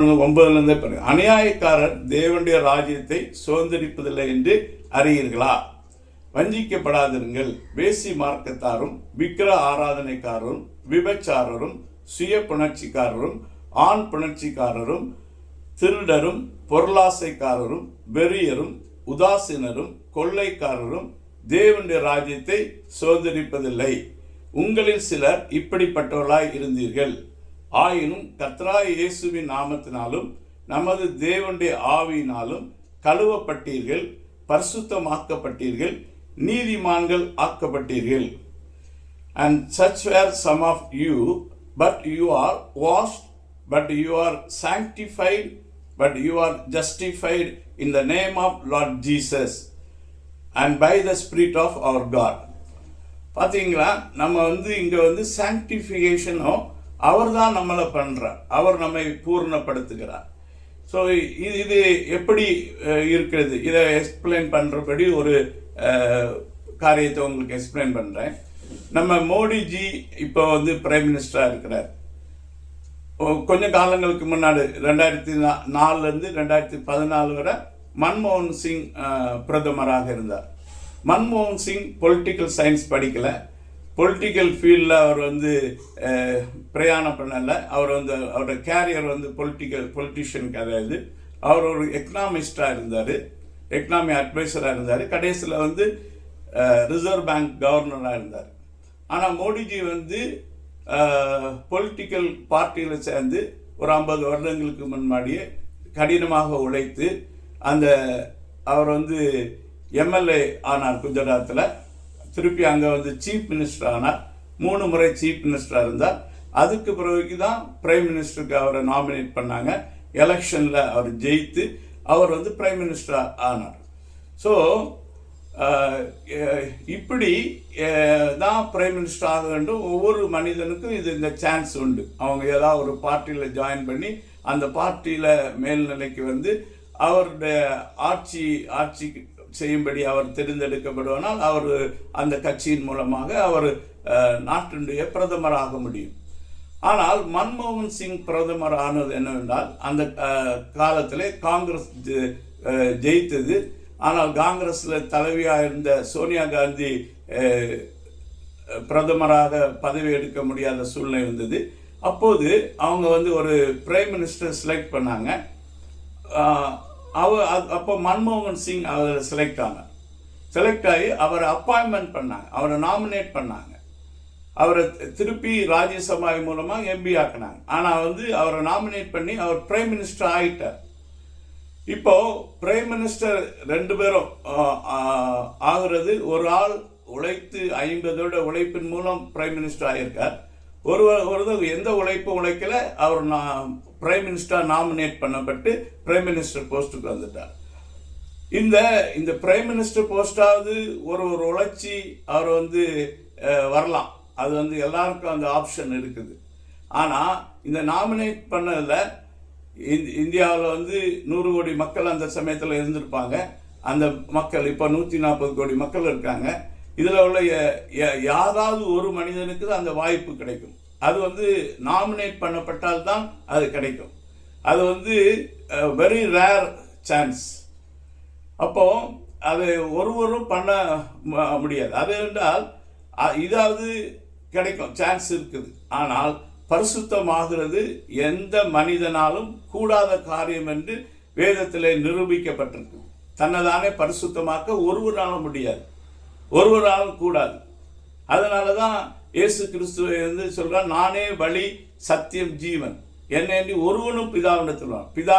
ஒன்பதுலேருந்தே பாருங்க. அநியாயக்காரர் தேவனுடைய ராஜ்யத்தை சுதந்திரிப்பதில்லை என்று அறியீர்களா? வஞ்சிக்கப்படாதிருங்கள். வேசி மார்க்கத்தாரும் விக்கிர ஆராதனைக்காரரும் விபச்சாரரும் சுய புணர்ச்சிக்காரரும் ஆண் புணர்ச்சிக்காரரும் திருடரும் பொருளாசைக்காரரும் வெறியரும் உதாசீனரும் கொள்ளைக்காரரும் தேவனுடைய ராஜ்யத்தை சோதரிப்பதில்லை உங்களில் சிலர் இப்படிப்பட்டவர்களாய் இருந்தீர்கள். ஆயினும் கத்ரா இயேசுவின் நாமத்தினாலும் நமது தேவனுடைய ஆவியினாலும் கழுவப்பட்டீர்கள் பரிசுத்தமாக்கப்பட்டீர்கள் நீதிமான்கள் ஆக்கப்பட்டீர்கள் and such were some of you but you are washed but you are sanctified but you are justified in the name of Lord Jesus and by the spirit of our God பார்த்தீங்களா நம்ம வந்து இங்கே வந்து சாங்டிஃபிகேஷனும் அவர் தான் நம்மளை பண்ணுறார் அவர் நம்மை பூர்ணப்படுத்துகிறார். So இது இது எப்படி இருக்கிறது? இதை எக்ஸ்பிளைன் பண்ணுறபடி ஒரு காரியத்தை உங்களுக்கு எக்ஸ்பிளைன் பண்ணுறேன் நம்ம மோடிஜி இப்போ வந்து பிரைம் மினிஸ்டராக இருக்கிறார். கொஞ்சம் காலங்களுக்கு முன்னாடி ரெண்டாயிரத்தி நா- நாலுலேருந்து ரெண்டாயிரத்தி பதினாலு வரை மன்மோகன் சிங் பிரதமராக இருந்தார். மன்மோகன் சிங் பொலிட்டிக்கல் சயின்ஸ் படிக்கலை. பொலிட்டிக்கல் ஃபீல்டில் அவர் வந்து பிரயாணம் பண்ணலை. அவர் வந்து அவரோட கேரியர் வந்து பொலிட்டிக்கல் பொலிட்டிஷியன் கிடையாது அவர் ஒரு எக்கனாமிஸ்டாக இருந்தார். எக்கனாமி அட்வைசராக இருந்தார். கடைசியில் வந்து ரிசர்வ் பேங்க் கவர்னராக இருந்தார். ஆனால் மோடிஜி வந்து பொலிட்டிக்கல் பார்ட்டியில் சேர்ந்து ஒரு ஐம்பது வருடங்களுக்கு முன்னாடியே கடினமாக உழைத்து அந்த அவர் வந்து எம்எல்ஏ ஆனார் குஜராத்தில் திருப்பி அங்கே வந்து சீஃப் மினிஸ்டர் ஆனார். மூணு முறை சீஃப் மினிஸ்டராக இருந்தார். அதுக்கு பிறகு தான் பிரைம் மினிஸ்டருக்கு அவரை நாமினேட் பண்ணாங்க. எலெக்ஷனில் அவர் ஜெயித்து அவர் வந்து பிரைம் மினிஸ்டர் ஆனார். ஸோ இப்படி தான் பிரைம் மினிஸ்டர் ஆக வேண்டும். ஒவ்வொரு மனிதனுக்கும் இது இந்த சான்ஸ் உண்டு. அவங்க ஏதாவது ஒரு பார்ட்டியில் ஜாயின் பண்ணி அந்த பார்ட்டியில் மேல்நிலைக்கு வந்து அவருடைய ஆட்சி ஆட்சி செய்யும்படி அவர் தேர்ந்தெடுக்கப்படுவானால் அவர் அந்த கட்சியின் மூலமாக அவர் நாட்டினுடைய நாட்டினுடைய பிரதமராக முடியும். ஆனால் மன்மோகன் சிங் பிரதமர் ஆனது என்னவென்றால் அந்த காலத்தில் காலத்திலே காங்கிரஸ் ஜெ- ஜெயித்தது. ஆனால் காங்கிரஸில் தலைவியாக இருந்த சோனியா காந்தி பிரதமராக பதவி எடுக்க முடியாத சூழ்நிலை இருந்தது அப்போது அவங்க வந்து ஒரு பிரைம் மினிஸ்டர் செலக்ட் பண்ணாங்க. அவ அது- அப்போ மன்மோகன் சிங் அவர் செலக்ட் ஆனார். செலக்ட் ஆகி அவரை அப்பாயின்மெண்ட் பண்ணாங்க. அவரை நாமினேட் பண்ணாங்க. அவரை திருப்பி ராஜ்யசபா மூலமாக எம்பி ஆக்குனாங்க. ஆனால் வந்து அவரை நாமினேட் பண்ணி அவர் பிரைம் மினிஸ்டர் ஆகிட்டார் இப்போ பிரைம் மினிஸ்டர் ரெண்டு பேரும் ஆகிறது ஒரு ஆள் உழைத்து ஐம்பதோட உழைப்பின் மூலம் பிரைம் மினிஸ்டர் ஆகியிருக்கார் ஒரு ஒரு எந்த உழைப்பும் உழைக்கல அவர் நான் பிரைம் மினிஸ்டராக நாமினேட் பண்ணப்பட்டு பிரைம் மினிஸ்டர் போஸ்ட்டுக்கு வந்துட்டார். இந்த இந்த பிரைம் மினிஸ்டர் போஸ்டாவது ஒரு ஒரு உழைச்சி அவர் வந்து வரலாம். அது வந்து எல்லாருக்கும் அந்த ஆப்ஷன் இருக்குது. ஆனால் இந்த நாமினேட் பண்ணதில் இந்தியாவில் வந்து நூறு கோடி மக்கள் அந்த சமயத்தில் இருந்திருப்பாங்க. அந்த மக்கள் இப்போ நூற்றி நாற்பது கோடி மக்கள் இருக்காங்க. இதில் உள்ள யாராவது ஒரு மனிதனுக்கு தான் அந்த வாய்ப்பு கிடைக்கும். அது வந்து நாமினேட் பண்ணப்பட்டால் தான் அது கிடைக்கும். அது வந்து வெரி ரேர் சான்ஸ் அப்போ அது ஒருவரும் பண்ண முடியாது. அது என்றால் இதாவது கிடைக்கும் சான்ஸ் இருக்குது. ஆனால் பரிசுத்தமாகிறது எந்த மனிதனாலும் கூடாத காரியம் என்று வேதத்தில் நிரூபிக்கப்பட்டிருக்கு. தன்னைதானே பரிசுத்தமாக்க ஒருவராலும் முடியாது. ஒருவராலும் கூடாது. அதனால தான் இயேசு கிறிஸ்துவை வந்து சொல்கிறார் நானே வழி சத்தியம் ஜீவன். என்னை ஒருவனும் பிதாவிடத்தில் பிதா